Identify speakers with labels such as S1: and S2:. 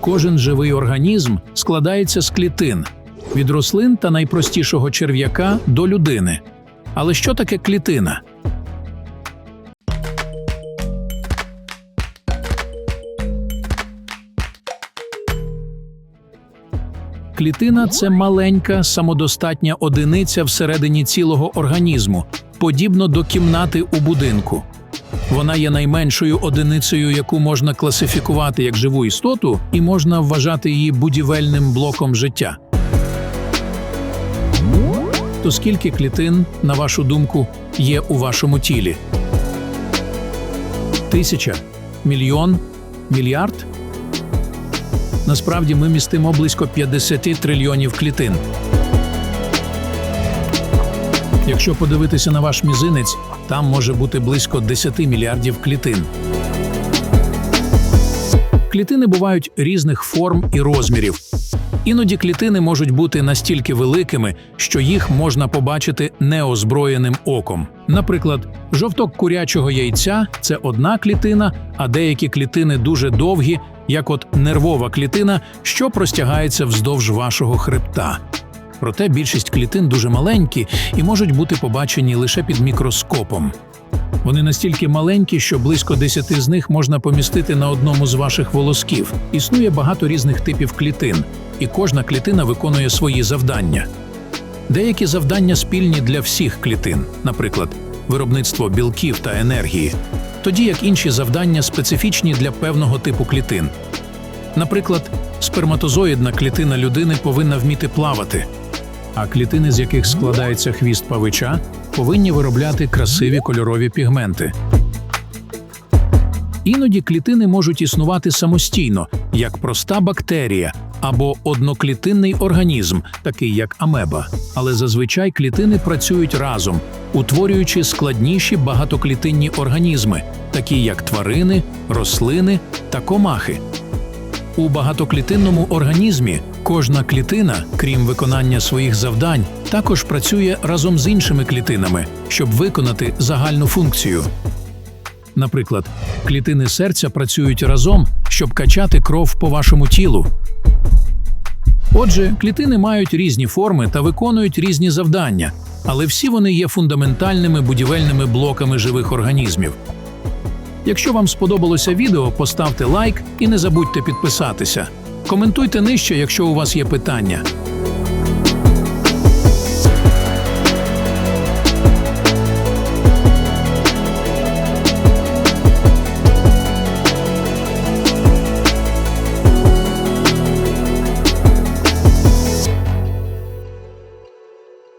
S1: Кожен живий організм складається з клітин від рослин та найпростішого черв'яка до людини. Але що таке клітина? Клітина це маленька самодостатня одиниця всередині цілого організму, подібно до кімнати у будинку. Вона є найменшою одиницею, яку можна класифікувати як живу істоту, і можна вважати її будівельним блоком життя. То скільки клітин, на вашу думку, є у вашому тілі? Тисяча, мільйон, мільярд? Насправді ми містимо близько 50 трильйонів клітин. Якщо подивитися на ваш мізинець, там може бути близько 10 мільярдів клітин. Клітини бувають різних форм і розмірів. Іноді клітини можуть бути настільки великими, що їх можна побачити неозброєним оком. Наприклад, жовток курячого яйця це одна клітина, а деякі клітини дуже довгі, як от нервова клітина, що простягається вздовж вашого хребта. Проте більшість клітин дуже маленькі і можуть бути побачені лише під мікроскопом. Вони настільки маленькі, що близько 10 з них можна помістити на одному з ваших волосків. Існує багато різних типів клітин, і кожна клітина виконує свої завдання. Деякі завдання спільні для всіх клітин, наприклад, виробництво білків та енергії, тоді як інші завдання специфічні для певного типу клітин. Наприклад, сперматозоїдна клітина людини повинна вміти плавати, а клітини, з яких складається хвіст павича, повинні виробляти красиві кольорові пігменти. Іноді клітини можуть існувати самостійно, як проста бактерія або одноклітинний організм, такий як амеба. Але зазвичай клітини працюють разом, утворюючи складніші багатоклітинні організми, такі як тварини, рослини та комахи. У багатоклітинному організмі кожна клітина, крім виконання своїх завдань, також працює разом з іншими клітинами, щоб виконати загальну функцію. Наприклад, клітини серця працюють разом, щоб качати кров по вашому тілу. Отже, клітини мають різні форми та виконують різні завдання, але всі вони є фундаментальними будівельними блоками живих організмів. Якщо вам сподобалося відео, поставте лайк і не забудьте підписатися. Коментуйте нижче, якщо у вас є питання.